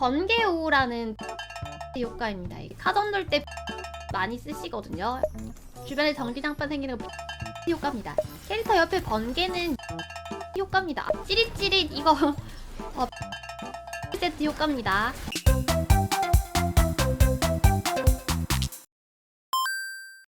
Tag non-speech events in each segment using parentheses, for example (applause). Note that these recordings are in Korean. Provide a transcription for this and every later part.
번개우라는 효과입니다. 이게 카던 돌때 많이 쓰시거든요. 주변에 전기장판 생기는 거 효과입니다. 캐릭터 옆에 번개는 효과입니다. 찌릿찌릿 이거 (laughs) 어, 세트 효과입니다.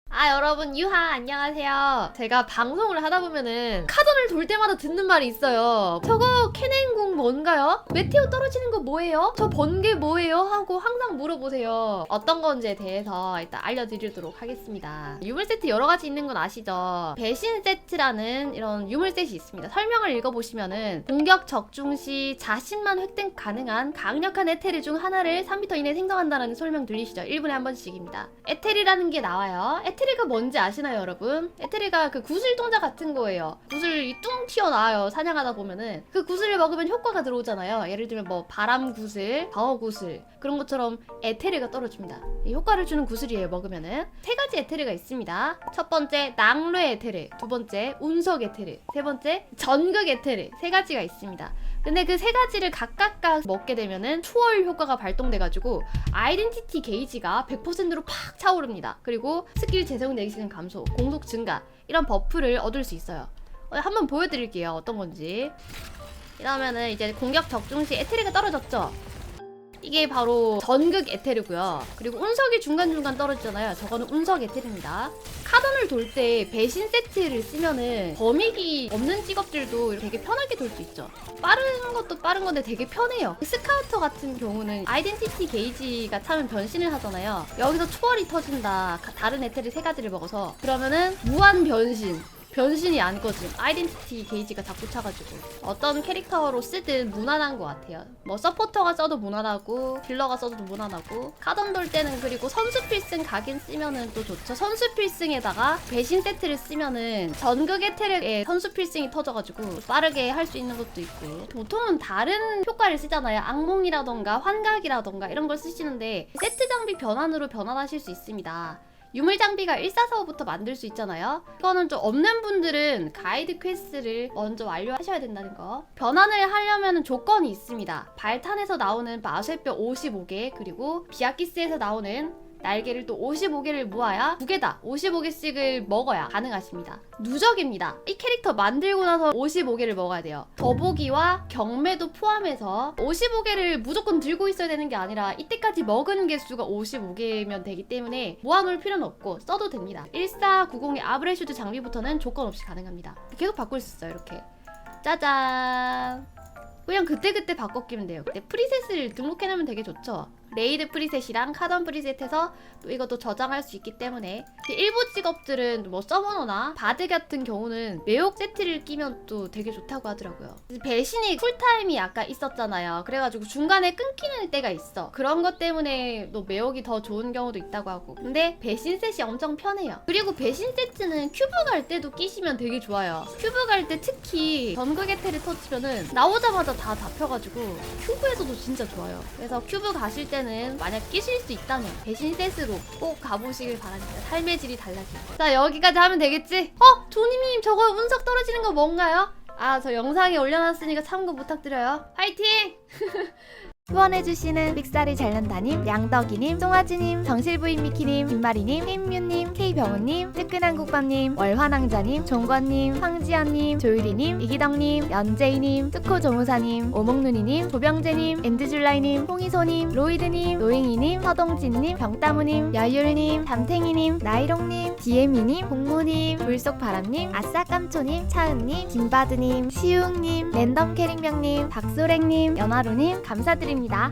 아 여러분 유하 안녕하세요 제가 방송을 하다 보면은 카던을 돌 때마다 듣는 말이 있어요 저거 캐넨궁 뭔가요? 메테오 떨어지는 거 뭐예요? 저 번개 뭐예요? 하고 항상 물어보세요 어떤 건지에 대해서 일단 알려드리도록 하겠습니다 유물 세트 여러 가지 있는 건 아시죠? 배신 세트라는 이런 유물 셋이 있습니다 설명을 읽어보시면은 공격 적중 시 자신만 획득 가능한 강력한 에테르 중 하나를 3m 이내에 생성한다는 설명 들리시죠? 1분에 한 번씩입니다 에테르라는 게 나와요 에테르가 뭔지 아시나요 여러분? 에테르가 그 구슬 동자 같은 거예요. 구슬이 뚱 튀어나와요 사냥하다 보면은. 그 구슬을 먹으면 효과가 들어오잖아요. 예를 들면 뭐 바람 구슬, 방어 구슬 그런 것처럼 에테르가 떨어집니다. 이 효과를 주는 구슬이에요 먹으면은. 세 가지 에테르가 있습니다. 첫 번째 낭뢰 에테르 두 번째 운석 에테르 세 번째 전극 에테르 세 가지가 있습니다 근데 그 세 가지를 각각 먹게 되면은 초월 효과가 발동돼가지고 아이덴티티 게이지가 100%로 팍 차오릅니다. 그리고 스킬 재사용 내기시간 감소, 공속 증가 이런 버프를 얻을 수 있어요. 어, 한번 보여드릴게요. 어떤 건지. 이러면은 이제 공격 적중 시 에테리가 떨어졌죠. 이게 바로 전극 에테르고요. 그리고 운석이 중간중간 떨어지잖아요. 저거는 운석 에테르입니다. 카던을 돌 때 배신 세트를 쓰면은 범위기 없는 직업들도 되게 편하게 돌 수 있죠. 빠른 것도 빠른 건데 되게 편해요. 스카우터 같은 경우는 아이덴티티 게이지가 차면 변신을 하잖아요. 여기서 초월이 터진다. 가- 다른 에테르 세 가지를 먹어서 그러면은 무한 변신. 변신이 안 꺼짐. 아이덴티티 게이지가 자꾸 차가지고. 어떤 캐릭터로 쓰든 무난한 것 같아요. 뭐 서포터가 써도 무난하고 딜러가 써도 무난하고 카던 돌 때는 그리고 선수 필승 각인 쓰면은 또 좋죠. 선수 필승에다가 배신 세트를 쓰면은 전극 에테르에 선수 필승이 터져가지고 빠르게 할 수 있는 것도 있고 보통은 다른 효과를 쓰잖아요. 악몽이라던가 환각이라던가 이런 걸 쓰시는데 세트 장비 변환으로 변환하실 수 있습니다. 유물 장비가 144호부터 만들 수 있잖아요. 이거는 좀 없는 분들은 가이드 퀘스트를 먼저 완료하셔야 된다는 거. 변환을 하려면 조건이 있습니다. 발탄에서 나오는 마쇠뼈 55개 그리고 비아키스에서 나오는 날개를 또 55개를 모아야 두 개다 55개씩을 먹어야 가능하십니다. 누적입니다. 이 캐릭터 만들고 나서 55개를 먹어야 돼요. 더보기와 경매도 포함해서 55개를 무조건 들고 있어야 되는 게 아니라 이때까지 먹은 개수가 55개면 되기 때문에 모아놓을 필요는 없고 써도 됩니다. 1490의 아브레슈드 장비부터는 조건 없이 가능합니다. 계속 바꿀 수 있어요. 이렇게 짜잔. 그냥 그때그때 바꿔 끼면 돼요. 그때 프리셋을 등록해놓으면 되게 좋죠. 레이드 프리셋이랑 카던 프리셋해서 또 이것도 저장할 수 있기 때문에 일부 직업들은 뭐 서머너나 바드 같은 경우는 매혹 세트를 끼면 또 되게 좋다고 하더라고요. 배신이 쿨타임이 아까 있었잖아요. 그래가지고 중간에 끊기는 때가 있어. 그런 것 때문에 또 매혹이 더 좋은 경우도 있다고 하고. 근데 배신 셋이 엄청 편해요. 그리고 배신 세트는 큐브 갈 때도 끼시면 되게 좋아요. 큐브 갈 때 특히 전극의 테를 터치면은 나오자마자 다 잡혀가지고 큐브에서도 진짜 좋아요. 그래서 큐브 가실 때는 만약 끼실 수 있다면 배신 셋으로 꼭 가보시길 바랍니다. 삶의 질이 달라집니다. 자 여기까지 하면 되겠지? 어? 조니미님 저거 운석 떨어지는 거 뭔가요? 아 저 영상에 올려놨으니까 참고 부탁드려요. 화이팅! (laughs) 후원해주시는 빅살이 잘난다님, 양덕이님, 송아지님, 정실부인 미키님, 김마리님, 혜임뮤님, K병우님, 뜨끈한 국밥님, 월화낭자님, 종권님, 황지연님, 조유리님, 이기덕님, 연재이님, 뚜코조무사님, 오목누니님, 조병재님, 엔드줄라이님, 홍이소님, 로이드님, 노잉이님, 서동진님, 병따무님, 여율님, 담탱이님, 나이롱님, 디에미님, 공무님, 물속바람님, 아싸깜초님, 차은님, 김바드님, 시웅님, 랜덤캐릭명님, 박소랭님, 연하루님 감사드립 니다.